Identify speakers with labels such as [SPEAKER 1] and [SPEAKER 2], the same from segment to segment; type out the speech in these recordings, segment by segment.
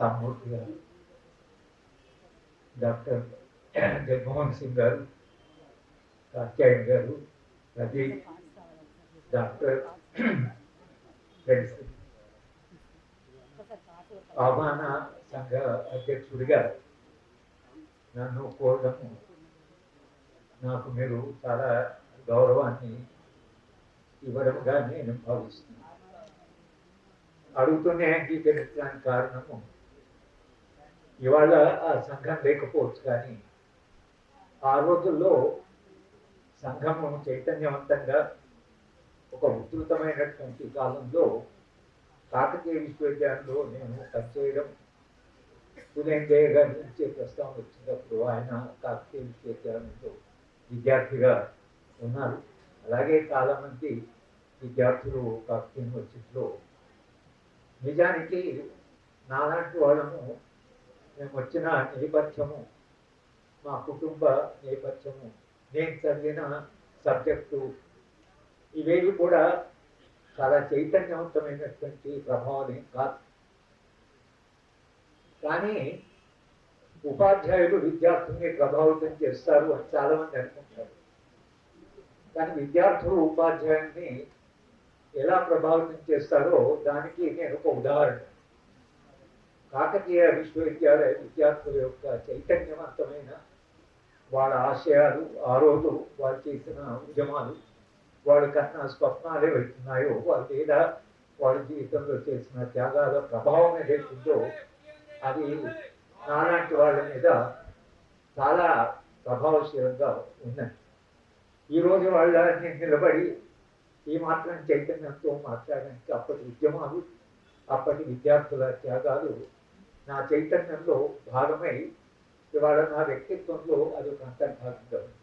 [SPEAKER 1] సామూర్తి గారు డాక్టర్ జగన్మోహన్ సింగ్ గారు కాత్యాయన్ గారు ప్రదీప్ డాక్టర్ ఫ్రెండ్స్ ఆహ్వాన సంఘ అధ్యక్షుడిగా నన్ను కోరడము నాకు మీరు చాలా గౌరవాన్ని ఇవ్వడంగా నేను భావిస్తున్నాను అడుగుతూనే అంగీకరించడానికి కారణము ఇవాళ ఆ సంఘం లేకపోవచ్చు కానీ ఆ రోజుల్లో సంఘం చైతన్యవంతంగా ఒక ఉధృతమైనటువంటి కాలంలో కాకతీయ విశ్వవిద్యాలయంలో నేను పనిచేయడం ఉదయంజయ గారి నుంచి ప్రస్తావన వచ్చినప్పుడు ఆయన కాకతీయ విశ్వవిద్యాలయంలో విద్యార్థిగా ఉన్నారు. అలాగే చాలా మంది విద్యార్థులు కాకతీయ యూనివర్సిటీలో. నిజానికి నాలాంటి వాళ్ళము మేము వచ్చిన నేపథ్యము మా కుటుంబ నేపథ్యము నేను చదివిన సబ్జెక్టు ఇవేవి కూడా చాలా చైతన్యవంతమైనటువంటి ప్రభావం కాదు. కానీ ఉపాధ్యాయులు విద్యార్థుల్ని ప్రభావితం చేస్తారు అని చాలా మంది అనుకుంటారు. కానీ విద్యార్థులు ఉపాధ్యాయుల్ని ఎలా ప్రభావితం చేస్తారో దానికి నేను ఒక ఉదాహరణ. కాకతీయ విశ్వవిద్యాలయ విద్యార్థుల యొక్క చైతన్యవంతమైన వాళ్ళ ఆశయాలు ఆ రోజు వాళ్ళు చేసిన ఉద్యమాలు వాళ్ళు కన్నా స్వప్నాలు ఏవైతున్నాయో వాళ్ళు లేదా వాళ్ళ జీవితంలో చేసిన త్యాగాల ప్రభావం ఏదైతుందో అది నాలాంటి వాళ్ళ మీద చాలా ప్రభావశీలంగా ఉన్నది. ఈరోజు వాళ్ళ నేను నిలబడి ఈ మాత్రం చైతన్యంతో మాట్లాడడానికి అప్పటి ఉద్యమాలు అప్పటి విద్యార్థుల త్యాగాలు నా చైతన్యంలో భాగమై ఇవాళ నా వ్యక్తిత్వంలో అది ఒక అంతర్భాగంగా ఉంది.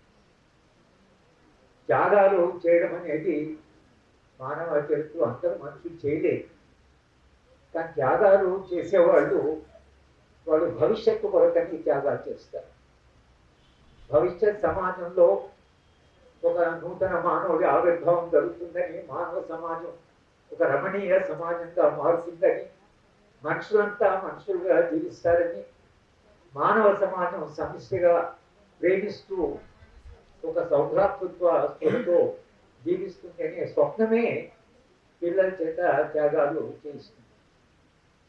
[SPEAKER 1] త్యాగాలు చేయడం అనేది మానవ చరిత్ర అందరూ మనుషులు చేయలేదు. కానీ త్యాగాలు చేసేవాళ్ళు వాళ్ళు భవిష్యత్తు కొరకని త్యాగాలు చేస్తారు. భవిష్యత్ సమాజంలో ఒక నూతన మానవుడి ఆవిర్భావం జరుగుతుందని మానవ సమాజం ఒక రమణీయ సమాజంగా మారుతుందని మనుషులంతా మనుషులుగా జీవిస్తారని మానవ సమాజం సమిష్టిగా ప్రేమిస్తూ ఒక సౌభ్రాతృత్వ స్పృహతో జీవిస్తుంది అనే స్వప్నమే పిల్లల చేత త్యాగాలు చేయిస్తుంది.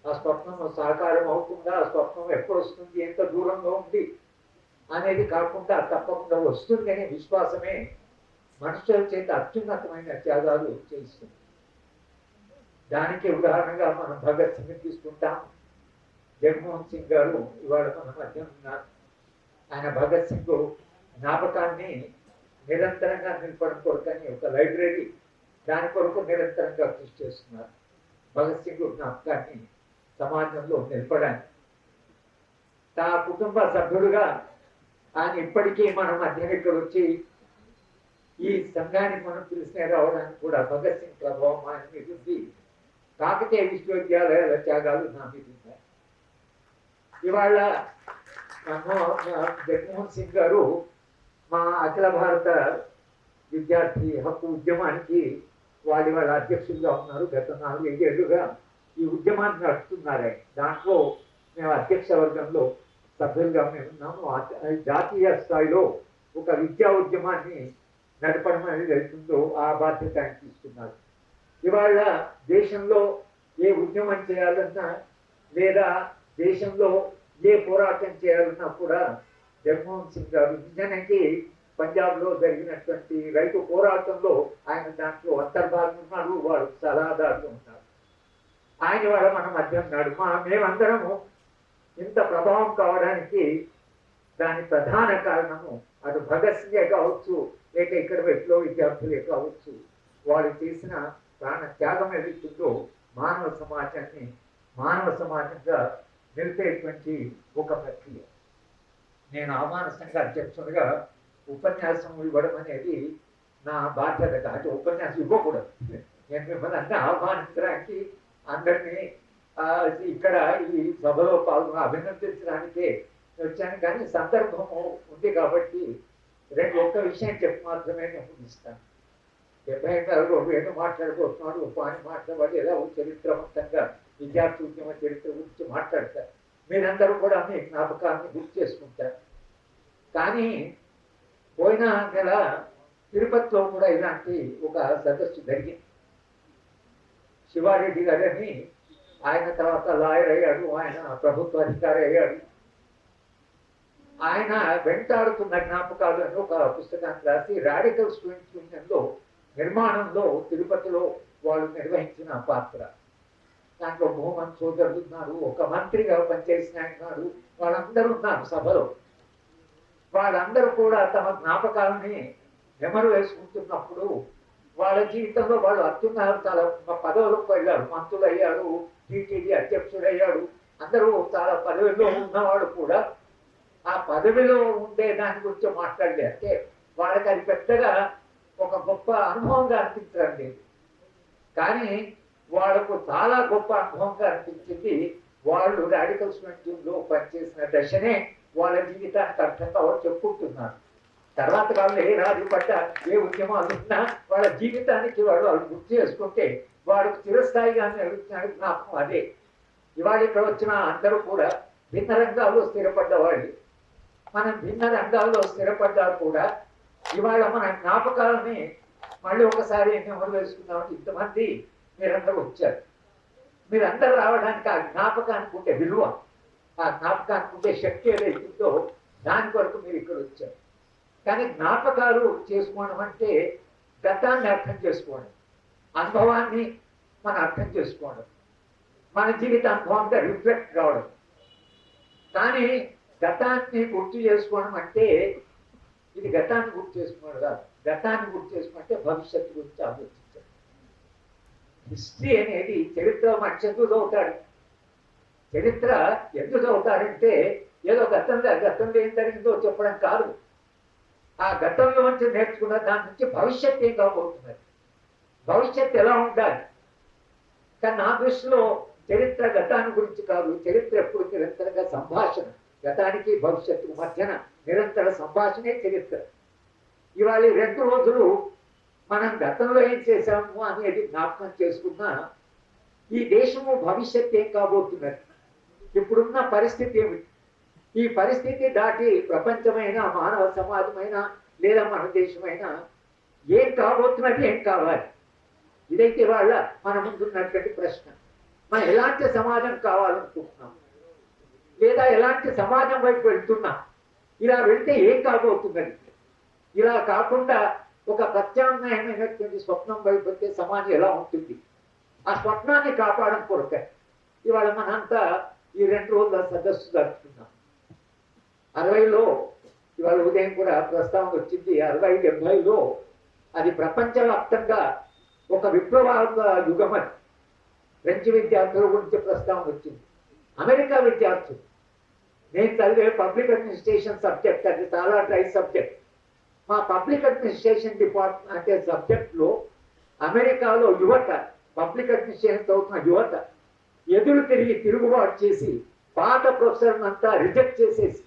[SPEAKER 1] ఆ స్వప్నం సాకారం అవుతుందా? ఆ స్వప్నం ఎప్పుడు వస్తుంది ఎంత దూరంగా ఉంది? అనేది కాకుండా తప్పకుండా వస్తుంది అనే విశ్వాసమే మనుషుల చేత అత్యున్నతమైన త్యాగాలు చేయిస్తుంది. దానికి ఉదాహరణగా మనం భగత్ సింగ్ తీసుకుంటాం. జగన్మోహన్ సింగ్ గారు ఇవాళ మన మధ్య ఉన్నారు. ఆయన భగత్ సింగ్ జ్ఞాపకాన్ని నిరంతరంగా నిలపడం కొరకని ఒక లైబ్రరీ దాని కొరకు నిరంతరంగా కృషి చేస్తున్నారు. భగత్ సింగ్ జ్ఞాపకాన్ని సమాజంలో నిలపడానికి. తన కుటుంబ సభ్యుడుగా ఆయన ఇప్పటికీ మన మధ్య ఇక్కడ వచ్చి ఈ సంఘాన్ని మనం పిలిచిన రావడానికి కూడా భగత్ సింగ్ ప్రభావం ఆయన మీద ఉంది. కాకతీయ విశ్వవిద్యాలయ త్యాగాలు నా ఇవాళ జగన్మోహన్ సింగ్ గారు మా అఖిల భారత విద్యార్థి హక్కు ఉద్యమానికి వారి వాళ్ళ అధ్యక్షులుగా ఉన్నారు. గత నాలుగు ఐదేళ్ళుగా ఈ ఉద్యమాన్ని నడుపుతున్నారే దాంట్లో మేము అధ్యక్ష వర్గంలో సభ్యులుగా మేము ఉన్నాము. జాతీయ స్థాయిలో ఒక విద్యా ఉద్యమాన్ని నడపడం అనేది వెళ్తుందో ఆ బాధ్యత ఆయన తీసుకున్నారు. ఇవాళ దేశంలో ఏ ఉద్యమం చేయాలన్నా లేదా దేశంలో ఏ పోరాటం చేయాలన్నా కూడా జగన్మోహన్ సింగ్ గారు నిజానికి పంజాబ్లో జరిగినటువంటి రైతు పోరాటంలో ఆయన దాంట్లో అంతర్భాగం ఉన్నారు వాడు సలహాదారులు ఉన్నారు. ఆయన వాళ్ళ మన మధ్య ఉన్నాడు. మా మేమందరము ఇంత ప్రభావం కావడానికి దాని ప్రధాన కారణము అటు భగత్ సింగే కావచ్చు లేక ఇక్కడ విప్లవ విద్యార్థులే కావచ్చు వారు చేసిన ప్రాణ త్యాగం ఏదైతుందో మానవ సమాజాన్ని మానవ సమాజంగా నిలిపేటువంటి ఒక ప్రక్రియ. నేను ఆహ్వాన సంఘ అధ్యక్షుడిగా ఉపన్యాసం ఇవ్వడం అనేది నా బాధ్యత కాదు. ఉపన్యాసం ఇవ్వకూడదు. నేను మిమ్మల్ని అందరూ ఆహ్వానించడానికి అందరినీ ఇక్కడ ఈ సభలో పాల్గొని అభినందించడానికే వచ్చాను. కానీ సందర్భము ఉంది కాబట్టి రెండు ఒక్క విషయం చెప్పి మాత్రమే నేను ఇస్తాను. డెబ్బై ఏదో మాట్లాడుకుంటున్నాడు ఉపాధి మాట్లాడబడి ఎలా చరిత్రవంతంగా విద్యార్థి ఉద్యమ చరిత్ర గురించి మాట్లాడతారు. మీరందరూ కూడా మీ జ్ఞాపకాన్ని గుర్తు చేసుకుంటారు. కానీ పోయిన నెల తిరుపతిలో కూడా ఇలాంటి ఒక సదస్సు జరిగింది. శివారెడ్డి గారని ఆయన తర్వాత లాయర్ అయ్యాడు ఆయన ప్రభుత్వ అధికారి అయ్యాడు. ఆయన వెంటాడుతున్న జ్ఞాపకాలు అని ఒక పుస్తకాన్ని రాసి రాడికల్ స్టూడెంట్స్ యూనియన్లో నిర్మాణంలో తిరుపతిలో వాళ్ళు నిర్వహించిన పాత్ర. దాంట్లో మోహన్ సోదరులు ఉన్నారు ఒక మంత్రిగా పనిచేసిన ఉన్నారు వాళ్ళందరూ ఉన్నారు సభలో. వాళ్ళందరూ కూడా తమ జ్ఞాపకాలని నెమరు వేసుకుంటున్నప్పుడు వాళ్ళ జీవితంలో వాళ్ళు అత్యున్నత పదవులకు వెళ్ళారు మంత్రులు అయ్యారు టీటీడీ అధ్యక్షుడయ్యాడు అందరూ చాలా పదవిలో ఉన్నవాడు కూడా ఆ పదవిలో ఉండే దాని గురించి మాట్లాడలే అంటే వాళ్ళకి అది పెద్దగా ఒక గొప్ప అనుభవంగా అనిపించడం లేదు కానీ వాళ్ళకు చాలా గొప్ప అనుభవంగా అనిపించింది వాళ్ళు రాడికల్లో పనిచేసిన దశనే వాళ్ళ జీవితానికి అర్థంగా వాళ్ళు చెప్పుకుంటున్నారు. తర్వాత వాళ్ళు ఏ రాజు పడ్డ ఏ ఉద్యమాలు ఉన్నా వాళ్ళ జీవితానికి వాడు వాళ్ళు గుర్తు చేసుకుంటే వాళ్ళకు చిరస్థాయిగా అడుగుతున్నాడు జ్ఞాపకం అదే. ఇవాళ ఇక్కడ వచ్చిన అందరూ కూడా భిన్న రంగాల్లో స్థిరపడ్డ వాళ్ళు మనం భిన్న రంగాల్లో స్థిరపడ్డా కూడా ఇవాళ మన జ్ఞాపకాలని మళ్ళీ ఒకసారి నెమరు వేసుకుందామని ఇంతమంది మీరందరూ వచ్చారు. మీరందరూ రావడానికి ఆ జ్ఞాపకానికి ఉంటే విలువ ఆ జ్ఞాపకానికి ఉంటే శక్తి ఏదైతుందో దాని కొరకు మీరు ఇక్కడ వచ్చారు. కానీ జ్ఞాపకాలు చేసుకోవడం అంటే గతాన్ని అర్థం చేసుకోవడం అనుభవాన్ని మనం అర్థం చేసుకోవడం మన జీవిత అనుభవంతో రిఫ్లెక్ట్ కావడం. కానీ గతాన్ని గుర్తు చేసుకోవడం అంటే ఇది గతాన్ని గుర్తు చేసుకున్నాడు కాదు. గతాన్ని గుర్తు చేసుకుంటే భవిష్యత్తు గురించి ఆలోచించాడు. హిస్టరీ అనేది చరిత్ర మనిషి ఎందుకు చదువుతాడు చరిత్ర ఎందుకు చదువుతాడంటే ఏదో గతంలో గతంలో ఏం జరిగిందో చెప్పడం కాదు. ఆ గతంలో నుంచి నేర్చుకున్న దాని నుంచి భవిష్యత్తు ఏం కాబోతున్నది? భవిష్యత్తు ఎలా ఉండాలి? కానీ నా దృష్టిలో చరిత్ర గతాన్ని గురించి కాదు చరిత్ర ఎప్పుడు నిరంతరంగా సంభాషణ. గతానికి భవిష్యత్తుకు మధ్యన నిరంతర సంభాషణే చరిత్ర. ఇవాళ రెండు రోజులు మనం గతంలో ఏం చేశాము అనేది జ్ఞాపకం చేసుకున్నా ఈ దేశము భవిష్యత్ ఏం కాబోతున్నది? ఇప్పుడున్న పరిస్థితి ఏమిటి? ఈ పరిస్థితి దాటి ప్రపంచమైన మానవ సమాజమైన లేదా మన దేశమైన ఏం కాబోతున్నది ఏం కావాలి? ఇదైతే వాళ్ళ మన ముందున్నటువంటి ప్రశ్న. మనం ఎలాంటి సమాజం కావాలనుకుంటున్నాం? లేదా ఎలాంటి సమాజం వైపు వెళ్తున్నాం? ఇలా వెళ్తే ఏం కాబోతున్నది ఇలా కాకుండా ఒక ప్రత్యామ్నాయమైనటువంటి స్వప్నం వైపు వచ్చే సమాజం ఎలా ఉంటుంది? ఆ స్వప్నాన్ని కాపాడడం కొరకే. ఇవాళ మనంతా ఈ రెండు రోజుల సదస్సు జరుపుతున్నాం అరవైలో ఇవాళ ఉదయం కూడా ప్రస్తావన వచ్చింది అరవై డెబ్బైలో అది ప్రపంచవ్యాప్తంగా ఒక విప్లవాత్మక యుగమని ఫ్రెంచ్ విద్యార్థుల గురించి ప్రస్తావన వచ్చింది. అమెరికా విద్యార్థులు నేను చదివే పబ్లిక్ అడ్మినిస్ట్రేషన్ సబ్జెక్ట్ అది చాలా డ్రై సబ్జెక్ట్. మా పబ్లిక్ అడ్మినిస్ట్రేషన్ డిపార్ట్మెంట్ అంటే సబ్జెక్ట్లో అమెరికాలో యువత పబ్లిక్ అడ్మినిస్ట్రేషన్ చదువుతున్న యువత ఎదురు తిరిగి తిరుగుబాటు చేసి పాత ప్రొఫెసర్ అంతా రిజెక్ట్ చేసేసి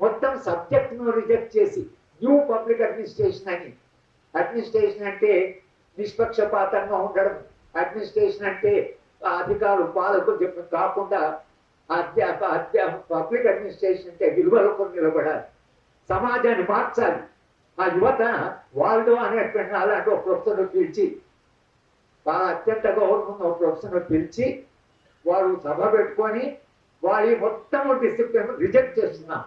[SPEAKER 1] మొత్తం సబ్జెక్ట్ను రిజెక్ట్ చేసి న్యూ పబ్లిక్ అడ్మినిస్ట్రేషన్ అని. అడ్మినిస్ట్రేషన్ అంటే నిష్పక్షపాతంగా ఉండడం. అడ్మినిస్ట్రేషన్ అంటే అధికారులు పాలకులు చెప్పిన కాకుండా అధ్యాప అధ్యాప పబ్లిక్ అడ్మినిస్ట్రేషన్ అంటే విలువలకు నిలబడాలి. సమాజాన్ని మార్చాలి. ఆ యువత వాళ్ళు అనేటువంటి అలాంటి ఒక ప్రొఫెసర్ పిలిచి బాగా అత్యంత గౌరవంగా ఒక ప్రొఫెసర్ పిలిచి వారు సభ పెట్టుకొని వాళ్ళ మొత్తం డిసిప్లిన్ రిజెక్ట్ చేస్తున్నాం.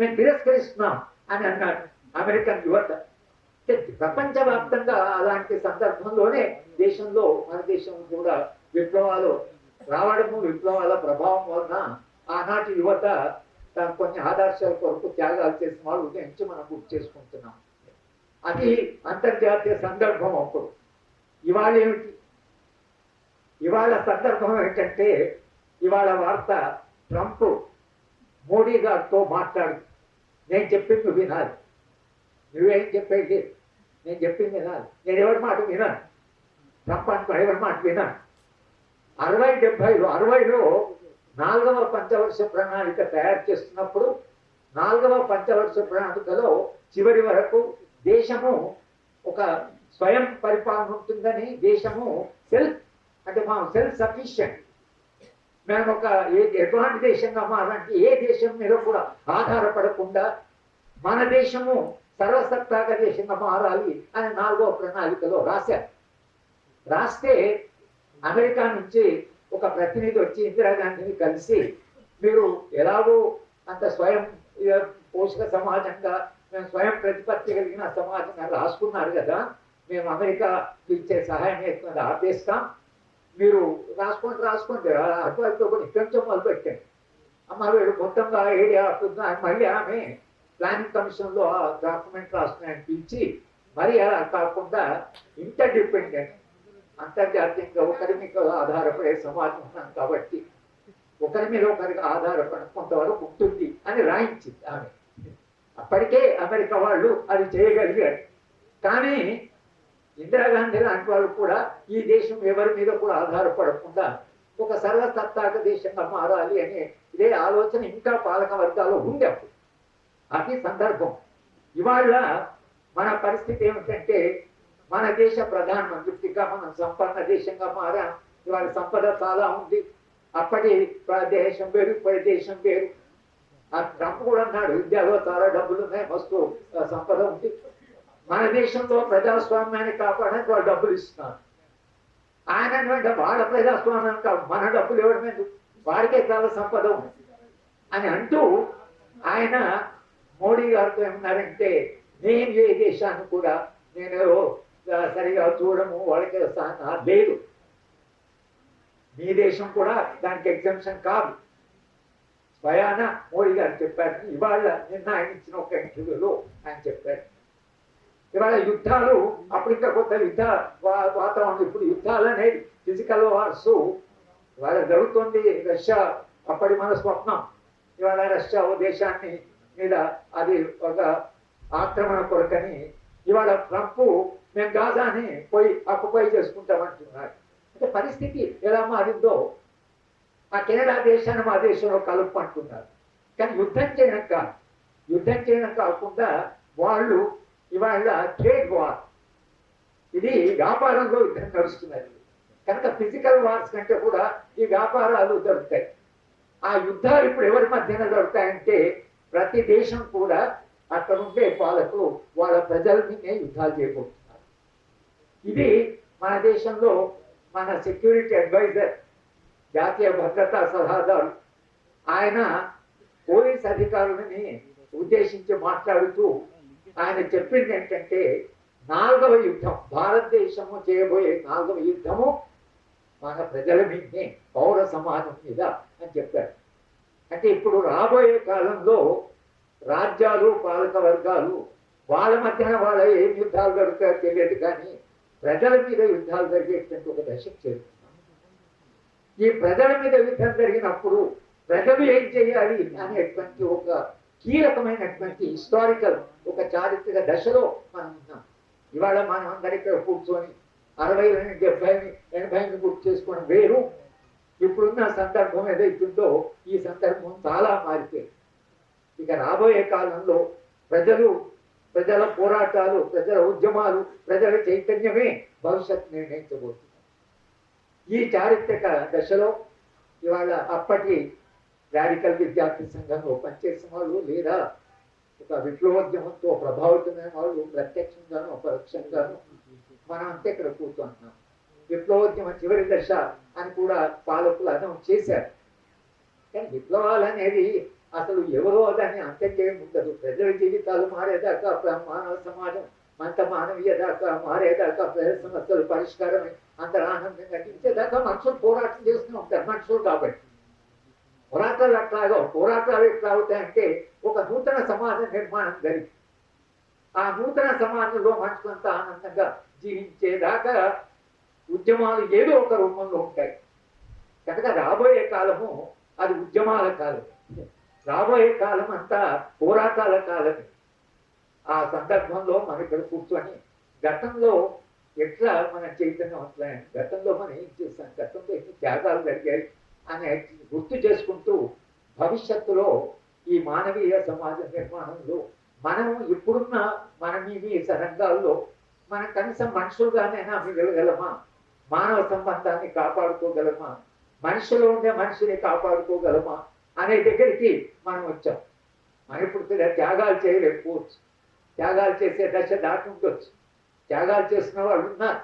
[SPEAKER 1] మేము తిరస్కరిస్తున్నాం అని అన్నాడు అమెరికన్ యువత. ప్రపంచవ్యాప్తంగా అలాంటి సందర్భంలోనే దేశంలో మన దేశం కూడా విప్లవాలు రావడము విప్లవాల ప్రభావం వలన ఆనాటి యువత తన కొన్ని ఆదర్శాల కొరకు త్యాగాలు చేసిన వాళ్ళు ఉదయించి మనం గుర్తు చేసుకుంటున్నాం. అది అంతర్జాతీయ సందర్భం అప్పుడు ఇవాళ ఏమిటి? ఇవాళ సందర్భం ఏంటంటే ఇవాళ వార్త ట్రంప్ మోడీ గారితో మాట్లాడు నేను చెప్పింది వినాలి. నువ్వేం చెప్పేది నేను చెప్పింది వినాలి. నేను ఎవరి మాట వినాను. ట్రంప్ అనుకో ఎవరి మాట వినాను. అరవై డెబ్బైలో అరవైలో నాలుగవ పంచవర్ష ప్రణాళిక తయారు చేస్తున్నప్పుడు నాలుగవ పంచవర్ష ప్రణాళికలో చివరి వరకు దేశము ఒక స్వయం పరిపాలన ఉంటుందని దేశము సెల్ఫ్ అంటే మనం సెల్ఫ్ సఫిషియంట్ మేము ఒక ఏ ఎటువంటి దేశంగా మారంటే ఏ దేశం మీద కూడా ఆధారపడకుండా మన దేశము సర్వసత్తాక దేశంగా మారాలి అని నాలుగో ప్రణాళికలో రాశారు. రాస్తే అమెరికా నుంచి ఒక ప్రతినిధి వచ్చి ఇందిరాగాంధీని కలిసి మీరు ఎలాగో అంత స్వయం పోషక సమాజంగా మేము స్వయం ప్రతిపత్తి కలిగిన సమాజంగా రాసుకున్నారు కదా మేము అమెరికా ఇచ్చే సహాయం చేస్తున్నది ఆపేస్తాం. మీరు రాసుకోండి రాసుకోండి అటువైపు కూడా కొంచెం మొదలుపెట్టాను అమ్మ వీడు మొత్తంగా ఏడియా ఆపుతుందా మళ్ళీ ఆమె ప్లానింగ్ కమిషన్లో ఆ డాక్యుమెంట్ రాస్తున్నాయని పిలిచి మరి అలా కాకుండా ఇంటర్ డిపెండెంట్ అంతర్జాతీయంగా ఒకరి మీద ఆధారపడే సమాజం ఉన్నాం కాబట్టి ఒకరి మీద ఒకరికి ఆధారపడ కొంతవరకు ఉంటుంది అని రాయించింది ఆమె. అప్పటికే అమెరికా వాళ్ళు అది చేయగలిగారు. కానీ ఇందిరాగాంధీ లాంటి వాళ్ళు కూడా ఈ దేశం ఎవరి మీద కూడా ఆధారపడకుండా ఒక సర్వసత్తాక దేశంగా మారాలి అనే ఇదే ఆలోచన ఇంకా పాలక వర్గాల్లో ఉంది అప్పుడు. అది సందర్భం. ఇవాళ మన పరిస్థితి ఏమిటంటే మన దేశ ప్రధానమంత్రిగా మనం సంపన్న దేశంగా మారా. ఇవాళ సంపద చాలా ఉంది. అప్పటి దేశం వేరు ఇప్పటి దేశం వేరు. ఆ ట్రంప్ కూడా అన్నాడు ఇండియాలో చాలా డబ్బులు ఉన్నాయి మస్తు సంపద ఉంది. మన దేశంలో ప్రజాస్వామ్యాన్ని కాపాడడానికి వాళ్ళు డబ్బులు ఇస్తున్నారు. ఆయన అంటే వాళ్ళ ప్రజాస్వామ్యం కాదు మన డబ్బులు ఇవ్వడం ఎందుకు? వారికే చాలా సంపద ఉంది. అని అంటూ ఆయన మోడీ గారితో ఏమన్నారంటే నేను ఏ దేశాన్ని కూడా నేను సరిగా చూడము వాళ్ళకి లేదు. మీ దేశం కూడా దానికి ఎగ్జామ్షన్ కాదు. స్వయాన మోడీ గారు చెప్పారు ఇవాళ నిన్న ఆయన ఇచ్చిన ఒక ఇంటర్వ్యూలో ఆయన చెప్పారు. ఇవాళ యుద్ధాలు అప్పుడు ఇంకా కొత్త యుద్ధ వా- వాతావరణం ఇప్పుడు యుద్ధాలు అనేది ఫిజికల్ వార్స్ ఇవాళ జరుగుతుంది రష్యా అప్పటి మన స్వప్నం. ఇవాళ రష్యా ఓ దేశాన్ని మీద అది ఒక ఆక్రమణ కొరకని ఇవాళ ట్రంప్ మేము గాజాని పోయి అక్కుపోయి చేసుకుంటామంటున్నారు అంటే పరిస్థితి ఎలా మారిందో ఆ కెనడా దేశాన్ని మా దేశంలో కలుపు అంటున్నారు. కానీ యుద్ధం చేయడం కాదు యుద్ధం చేయడం కాకుండా వాళ్ళు ఇవాళ ట్రేడ్ వార్. ఇది వ్యాపారంలో యుద్ధం నడుస్తున్నది. కనుక ఫిజికల్ వార్స్ కంటే కూడా ఈ వ్యాపారాలు జరుగుతాయి. ఆ యుద్ధాలు ఇప్పుడు ఎవరి మధ్యన జరుగుతాయంటే ప్రతి దేశం కూడా అక్కడ ఉండే పాలకులు వాళ్ళ ప్రజల యుద్ధాలు చేయబోతున్నారు ఇది మన దేశంలో మన సెక్యూరిటీ అడ్వైజర్ జాతీయ భద్రతా సలహాదారు. ఆయన పోలీస్ అధికారులని ఉద్దేశించి మాట్లాడుతూ ఆయన చెప్పింది ఏంటంటే నాలుగవ యుద్ధం భారతదేశము చేయబోయే నాలుగవ యుద్ధము మన ప్రజల మీదే పౌర సమాజం మీద అని చెప్పారు. అంటే ఇప్పుడు రాబోయే కాలంలో రాజ్యాలు పాలక వర్గాలు వాళ్ళ మధ్యన వాళ్ళ ఏం యుద్ధాలు జరుగుతాయో తెలియదు కానీ ప్రజల మీద యుద్ధాలు జరిగేటువంటి ఒక దశకు చేరుతున్నాం ఈ ప్రజల మీద యుద్ధం జరిగినప్పుడు ప్రజలు ఏం చేయాలి అనేటువంటి ఒక కీలకమైనటువంటి హిస్టారికల్ ఒక చారిత్రక దశలో మనం ఉన్నాం. ఇవాళ మనం అందరికీ కూర్చొని అరవై డెబ్బైని ఎనభైని గుర్తు చేసుకోవడం వేరు. ఇప్పుడున్న సందర్భం ఏదైతుందో ఈ సందర్భం చాలా మారిపోయింది. ఇక రాబోయే కాలంలో ప్రజలు ప్రజల పోరాటాలు ప్రజల ఉద్యమాలు ప్రజల చైతన్యమే భవిష్యత్ నిర్ణయించబోతుంది. ఈ చారిత్రక దశలో ఇవాళ అప్పటి రాడికల్ విద్యార్థి సంఘంలో పనిచేసిన వాళ్ళు లేదా ఒక విప్లవోద్యమంతో ప్రభావితమైన వాళ్ళు ప్రత్యక్షంగాను పరోక్షంగాను మనం అంతే ఇక్కడ కూర్చుంటున్నాం. విప్లవోద్యమ చివరి దశ అని కూడా పాలకులు అనౌన్స్ చేశారు. కానీ విప్లవాలు అనేది అసలు ఎవరో దాన్ని అంతకేం ఉండదు. ప్రజల జీవితాలు మారేదాకా మానవ సమాజం అంత మానవీయ దాకా మారేదాకా ప్రజల సమస్యలు పరిష్కారం అందరూ ఆనందంగా ఇచ్చేదాకా మనుషులు పోరాటం చేస్తూనే ఉంటారు మనుషులు కాబట్టి. పోరాటాలు అట్లాగా పోరాటాలు ఎట్లా అవుతాయంటే ఒక నూతన సమాజ నిర్మాణం జరిగింది. ఆ నూతన సమాజంలో మనుషులంతా ఆనందంగా జీవించేదాకా ఉద్యమాలు ఏదో ఒక రూపంలో ఉంటాయి. కనుక రాబోయే కాలము అది ఉద్యమాల కాలం రాబోయే కాలం అంతా పోరాటాల కాలమే. ఆ సందర్భంలో మనం ఇక్కడ కూర్చొని గతంలో ఎట్లా మన చైతన్యం చైతన్యవంతులైన గతంలో మనం ఏం చేస్తాం గతంలో ఎన్ని త్యాగాలు జరిగాయి అని గుర్తు చేసుకుంటూ భవిష్యత్తులో ఈ మానవీయ సమాజ నిర్మాణంలో మనం ఇప్పుడున్న మన మీ సరంగాల్లో రంగాల్లో మనం కనీసం మనుషులుగానైనా మిగలగలమా మానవ సంబంధాన్ని కాపాడుకోగలమా? మనిషిలో ఉండే మనిషిని కాపాడుకోగలమా? అనే దగ్గరికి మనం వచ్చాం. మనం ఇప్పుడు త్యాగాలు చేయలేకపోవచ్చు త్యాగాలు చేసే దశ దాటి ఉండొచ్చు. త్యాగాలు చేసిన వాళ్ళు ఉన్నారు.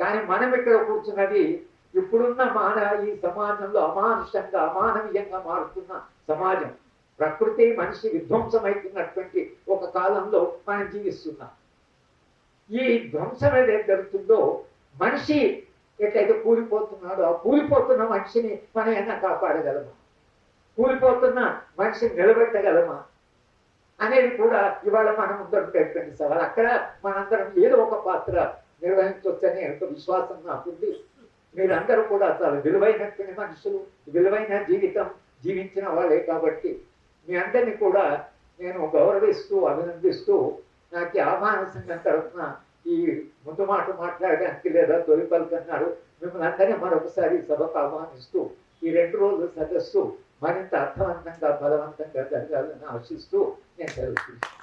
[SPEAKER 1] కానీ మనం ఇక్కడ కూర్చున్నది ఇప్పుడున్న మాన ఈ సమాజంలో అమానుషంగా అమానవీయంగా మారుతున్న సమాజం. ప్రకృతి మనిషి విధ్వంసమవుతున్నటువంటి ఒక కాలంలో మనం జీవిస్తున్నాం. ఈ ధ్వంసం ఏదైతే జరుగుతుందో మనిషి ఎట్లయితే కూలిపోతున్నాడో ఆ కూలిపోతున్న మనిషిని మనం ఏమైనా కాపాడగలమా? కూలిపోతున్న మనిషిని నిలబెట్టగలమా అనేది కూడా ఇవాళ మనం ముందరుపెట్టండి సవాల్ అక్కడ మనందరం ఏదో ఒక పాత్ర నిర్వహించవచ్చని ఒక విశ్వాసం నాకుంది మీరందరూ కూడా చాలా విలువైనటువంటి మనుషులు విలువైన జీవితం జీవించిన వాళ్ళే కాబట్టి మీ అందరినీ కూడా నేను గౌరవిస్తూ అభినందిస్తూ నాకు ఈ ఆహ్వాన సంఘం తరఫున ఈ ముందు మాట మాట్లాడడానికి లేదా తొలి పలుకన్నారు. మిమ్మల్ని అందరినీ మరొకసారి సభకు ఆహ్వానిస్తూ ఈ రెండు రోజుల సదస్సు మరింత అర్థవంతంగా బలవంతంగా జరగాలని ఆశిస్తూ నేను చదువుతున్నాను